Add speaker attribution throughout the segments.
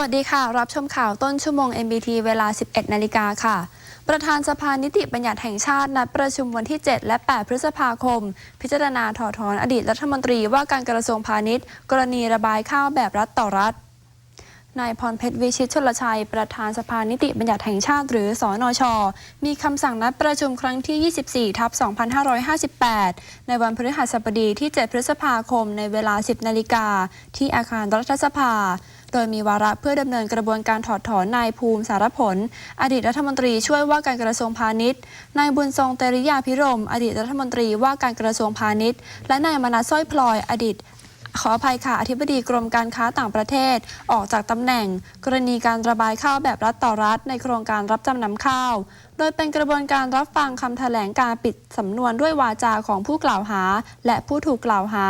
Speaker 1: วัสดีค่ะ รับชมข่าวต้นชั่วโมง MBT เวลา 11 นาฬิกาค่ะ ประธานสภานิติบัญญัติแห่งชาติ นัดประชุมวันที่ 7 และ 8 พฤษภาคม พิจารณาถอดถอนอดีตรัฐมนตรีว่าการกระทรวงพาณิชย์ กรณีระบายข้าวแบบรัฐต่อรัฐนายพรเพชรวิชิตชลชัย ประธานสภานิติบัญญัติแห่งชาติหรือสอนอชมีคำสั่งนัดประชุมครั้งที่ 24 ทับ 2558 ในวันพฤหัสบดีที่ 7 พฤษภาคมในเวลา 10 นาฬิกาที่อาคารรัฐสภา โดยมีวาระเพื่อดำเนินกระบวนการถอดถอนนายภูมิสารผล อดีตรัฐมนตรีช่วยว่าการกระทรวงพาณิชย์ นายบุญทรงเตริยาพิรม อดีตรัฐมนตรีว่าการกระทรวงพาณิชย์ และนายมนัสสร้อยพลอย อดีต ขออภัยค่ะ อธิบดีกรมการค้าต่างประเทศ ออกจากตำแหน่ง กรณีการระบายข้าวแบบรัฐต่อรัฐ ในโครงการรับจำนำข้าว โดยเป็นกระบวนการรับฟังคำแถลงการปิดสำนวนด้วยวาจาของผู้กล่าวหา และผู้ถูกกล่าวหา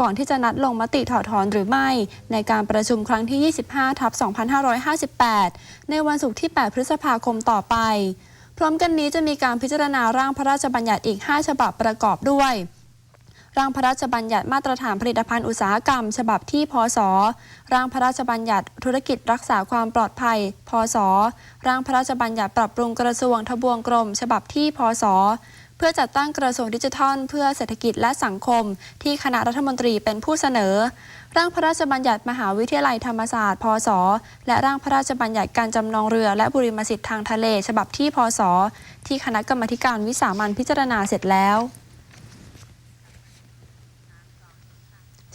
Speaker 1: ก่อนที่จะนัดลงมติถอดถอนหรือไม่ ในการประชุมครั้งที่ 25ทับ2558 ในวันศุกร์ที่ 8 พฤษภาคมต่อไป พร้อมกันนี้จะมีการพิจารณาร่างพระราชบัญญัติอีก 5 ฉบับประกอบด้วย ร่างพระราชบัญญัติมาตรฐานผลิตภัณฑ์อุตสาหกรรม ฉบับที่พศ ร่างพระราชบัญญัติธุรกิจรักษาความปลอดภัย พศ ร่างพระราชบัญญัติปรับปรุงกระทรวงทบวงกรม ฉบับที่พศเพื่อจัดตั้งกระทรวงดิจิทัล เพื่อเศรษฐกิจและสังคม ที่คณะรัฐมนตรีเป็นผู้เสนอ ร่างพระราชบัญญัติมหาวิทยาลัยธรรมศาสตร์ พศ และร่างพระราชบัญญัติการจำนองเรือ และบุริมสิทธิ์ทางทะเล ฉบับที่พศ ที่คณะกรรมการวิสามันพิจารณาเสร็จแล้ว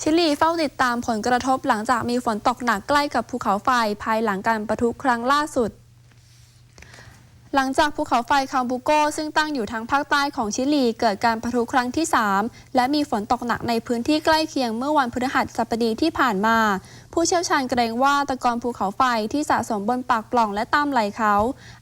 Speaker 1: ชิลีเฝ้าติดตามผลกระทบหลังจากมีฝนตกหนักใกล้กับภูเขาไฟภายหลังการประทุครั้งล่าสุด หลังจากภูเขาไฟคาบูโกซึ่งตั้งอยู่ทางภาคใต้ของชิลี เกิดการปะทุครั้งที่ 3 และมีฝนตกหนักในพื้นที่ใกล้เคียงเมื่อวันพฤหัสบดีที่ผ่านมา ผู้เชี่ยวชาญเกรงว่าตะกอนภูเขาไฟที่สะสมบนปากปล่องและตามไหลเขา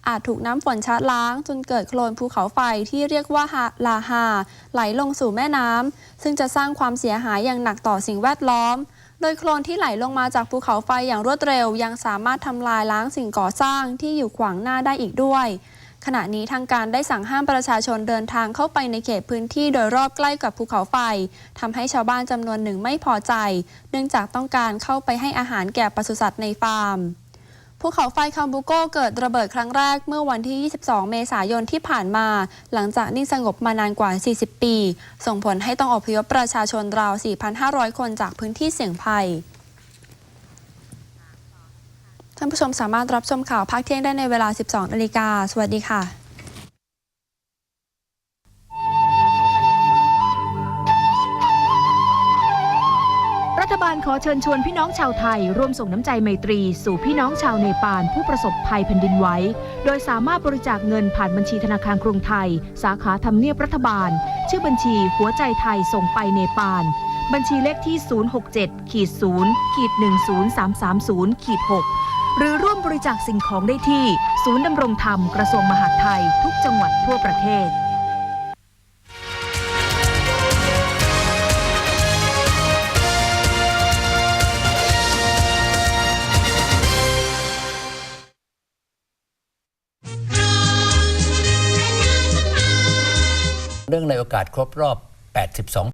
Speaker 1: อาจถูกน้ำฝนชะล้าง จนเกิดโคลนภูเขาไฟที่เรียกว่าฮาลาฮาไหลลงสู่แม่น้ำซึ่งจะสร้างความเสียหายอย่างหนักต่อสิ่งแวดล้อม โดยโคลนที่ไหลลงมาจากภูเขาไฟอย่างรวดเร็ว ยังสามารถทำลายล้างสิ่งก่อสร้างที่อยู่ขวางหน้าได้อีกด้วย ขณะนี้ทางการได้สั่งห้ามประชาชนเดินทางเข้าไปในเขตพื้นที่โดยรอบใกล้กับภูเขาไฟทำให้ชาวบ้านจำนวนหนึ่งไม่พอใจ เนื่องจากต้องการเข้าไปให้อาหารแก่ปศุสัตว์ในฟาร์ม ภูเขาไฟคาบูโกเกิดระเบิดครั้งแรกเมื่อวันที่ 22 เมษายนที่ผ่านมา หลังจากนิ่งสงบมานานกว่า 40 ปี ส่งผลให้ต้องอพยพประชาชนราว 4,500 คนจากพื้นที่เสี่ยงภัยท่านผู้ชมสามารถรับชมข่าวภาคเที่ยงได้ในเวลา 12 นาฬิกา สวัสดีค่ะ
Speaker 2: ฐบาลขอเชิญชวนพี่น้องชาวไทย ร่วมส่งน้ำใจไมตรี สู่พี่น้องชาวเนปาลผู้ประสบภัยแผ่นดินไหวโดยสามารถบริจาคเงินผ่านบัญชีธนาคารกรุงไทย สาขาทำเนียบรัฐบาล ชื่อบัญชีหัวใจไทยส่งไปเนปาลบัญชีเลขที่ 067ขีด0ขีด10330ขีด6หรือร่วมบริจาคสิ่งของได้ที่ ศูนย์ดำรงธรรมกระทรวงมหาดไทย ทุกจังหวัดทั่วประเทศ
Speaker 3: โอกาสครบรอบ 82